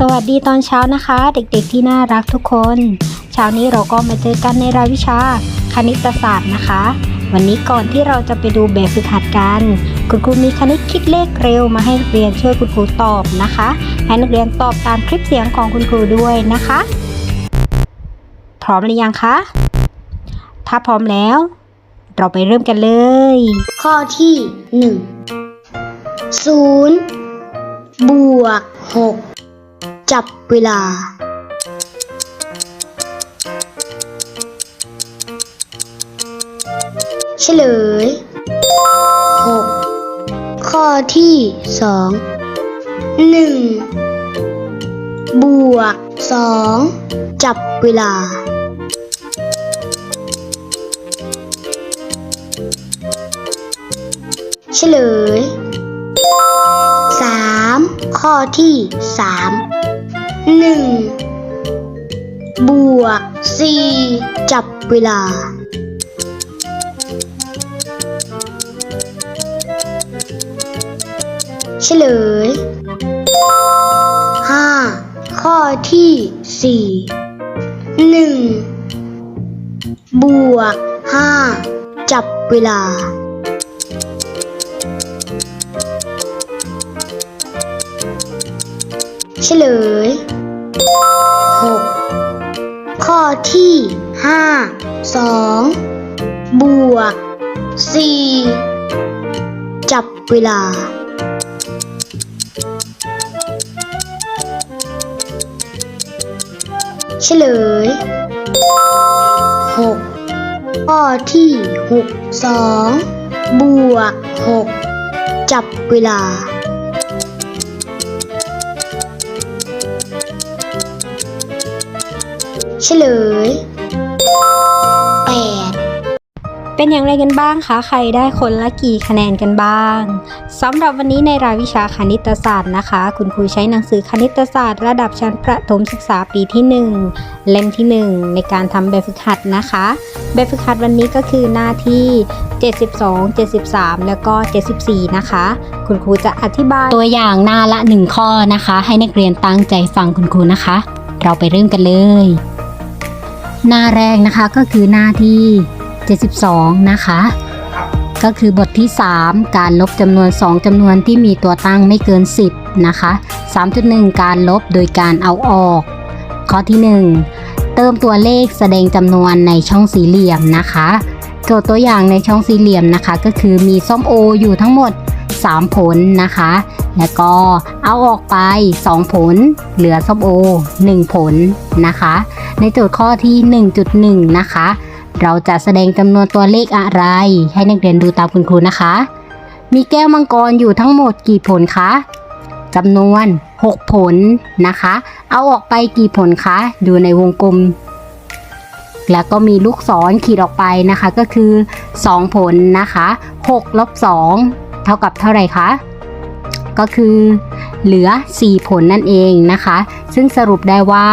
สวัสดีตอนเช้านะคะ เด็กๆที่น่ารักทุกคน เช้านี้เราก็มาเจอกันในรายวิชาคณิตศาสตร์นะคะ วันนี้ก่อนที่เราจะไปดูแบบฝึกหัดกัน คุณครูมีคณิตคิดเลขเร็วมาให้นักเรียนช่วยคุณครูตอบนะคะ ให้นักเรียนตอบตามคลิปเสียงของคุณครูด้วยนะคะ พร้อมหรือยังคะถ้าพร้อมแล้ว เราไปเริ่มกันเลย ข้อที่หนึ่งศูนย์บวกหก จับเวลา เฉลยหกข้อที่สองหนึ่งบวกสองจับเวลา เฉลยสามข้อที่สาม หนึ่งบวกสี่จับเวลาเฉลยห้าข้อที่สี่หนึ่งบวกห้าจับเวลา เฉลย ที่ห้าสองบวกสี่จับเวลาเฉลยหกข้อที่หกสองบวกหกจับเวลา เฉลยแปดเป็นอย่างไรกันบ้างคะ ใครได้คนละกี่คะแนนกันบ้างสำหรับวันนี้ในรายวิชาคณิตศาสตร์นะคะ คุณครูใช้หนังสือคณิตศาสตร์ ระดับชั้นประถมศึกษาปีที่ 1 เล่มที่ 1 ในการทำแบบฝึกหัดนะคะ แบบฝึกหัดวันนี้ก็คือหน้าที่ 72 73 แล้วก็ 74 นะคะ คุณครูจะอธิบายตัวอย่างหน้าละ 1 ข้อนะคะ ให้นักเรียนตั้งใจฟังคุณครูนะคะ เราไปเริ่มกันเลย หน้าแรกนะคะก็คือหน้าที่ 72 นะคะ ก็คือบทที่ 3 การลบจำนวน 2จำนวนที่มีตัวตั้งไม่เกิน 10 นะคะ 3.1 การลบโดยการเอาออก ข้อที่ 1 เติมตัวเลขแสดงจำนวนในช่องสี่เหลี่ยมนะคะโจทย์ตัวอย่างในช่องสี่เหลี่ยมนะคะ ก็คือมีส้มโออยู่ทั้งหมด 3 ผลนะคะ แล้วก็ เอาออกไป 2 ผล เหลือส้มโอ 1 ผลนะคะ ในโจทย์ข้อที่ 1.1 นะคะ เราจะแสดงจำนวนตัวเลขอะไร ให้นักเรียนดูตามคุณครูนะคะ มีแก้วมังกรอยู่ทั้งหมดกี่ผลคะจำนวน 6 ผลนะคะ เอาออกไปกี่ผลคะดูในวงกลม แล้วก็มีลูกศรขีดออกไปนะคะก็คือ 2 ผลนะคะ6ลบ2เท่ากับเท่าไหร่คะก็คือ เหลือ 4 ผลนั่นเองนะคะ ซึ่งสรุปได้ว่า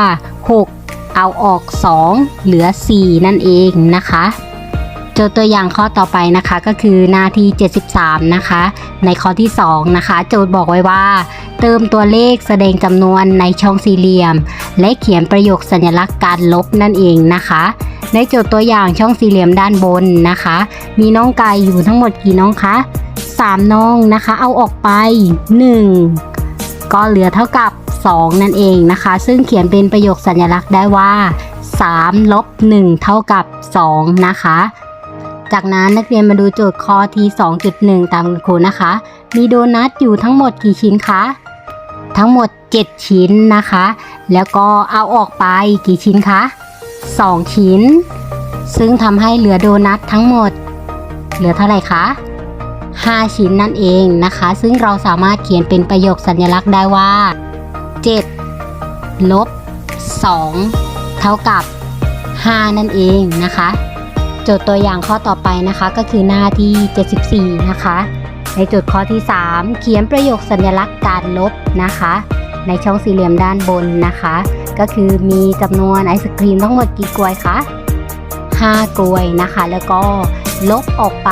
6 เอาออก 2 เหลือ 4 นั่นเองนะคะโจทย์ตัวอย่างข้อต่อไปนะคะก็คือหน้าที่ 73 นะคะ ในข้อที่ 2 นะคะ โจทย์บอกไว้ว่า เติมตัวเลขแสดงจำนวนในช่องสี่เหลี่ยม และเขียนประโยคสัญลักษณ์การลบนั่นเองนะคะ ในโจทย์ตัวอย่างช่องสี่เหลี่ยมด้านบนนะคะ มีน้องไก่อยู่ทั้งหมดกี่น้องคะ 3 น้องนะคะ เอาออกไป 1 ก็เหลือเท่ากับ 2 นั่นเองนะคะ ซึ่งเขียนเป็นประโยคสัญลักษณ์ได้ว่า3ลบ1เท่ากับ 2 นะคะ จากนั้นนักเรียนมาดูโจทย์ข้อที่ 2.1 ตามคุณครูนะคะ มีโดนัทอยู่ทั้งหมดกี่ชิ้นคะ ทั้งหมด 7 ชิ้นนะคะ แล้วก็เอาออกไปกี่ชิ้นคะ 2 ชิ้น ซึ่งทำให้เหลือโดนัททั้งหมด เหลือเท่าไหร่คะ 5 ชิ้นนั่นเองนะคะ ซึ่งเราสามารถเขียนเป็นประโยคสัญลักษณ์ได้ว่า 7 ลบ 2 เท่ากับ 5 นั่นเองนะคะ โจทย์ตัวอย่างข้อต่อไปนะคะก็คือหน้าที่ 74 นะคะ ในโจทย์ข้อที่ 3 เขียนประโยคสัญลักษณ์การลบนะคะ ในช่องสี่เหลี่ยมด้านบนนะคะ ก็คือมีจำนวนไอศครีมทั้งหมดกี่กลวยคะ5กลวยนะคะ แล้วก็ลบออกไป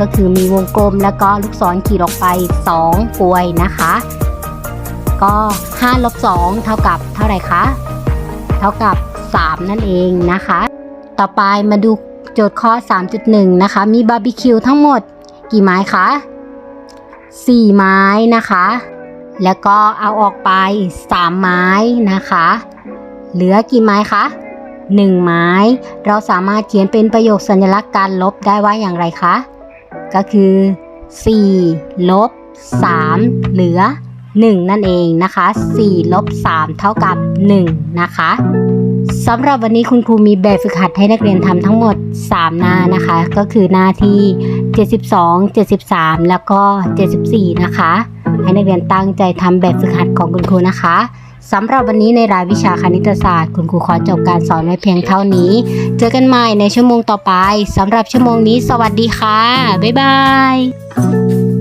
ก็คือมีวงกลมแล้วก็ลูกศรขีดออกไป2กลวยนะคะ ก็5ลบ2เท่ากับเท่าไหร่คะ เท่ากับ 3 นั่นเองนะคะ ต่อไปมาดูโจทย์ข้อ 3.1 นะคะ มีบาร์บีคิวทั้งหมดกี่ไม้คะ 4 ไม้นะคะ แล้วก็เอาออกไป 3 ไม้นะคะ เหลือกี่ไม้คะ 1ไม้เราสามารถเขียนเป็นประโยคสัญลักษณ์การลบได้ว่าอย่างไรคะ ก็คือ 4 ลบ 3 เหลือ 1 นั่นเองนะคะ 4 ลบ 3 เท่ากับ 1 นะคะสำหรับวันนี้คุณครูมีแบบฝึกหัดให้นักเรียนทำทั้งหมด 3 หน้านะคะ ก็คือหน้าที่ 72 73 แล้วก็ 74 นะคะ ให้นักเรียนตั้งใจทำแบบฝึกหัดของคุณครูนะคะ สำหรับวันนี้ในรายวิชาคณิตศาสตร์ คุณครูขอจบการสอนไว้เพียงเท่านี้ เจอกันใหม่ในชั่วโมงต่อไปสำหรับชั่วโมงนี้ สวัสดีค่ะ บ๊ายบาย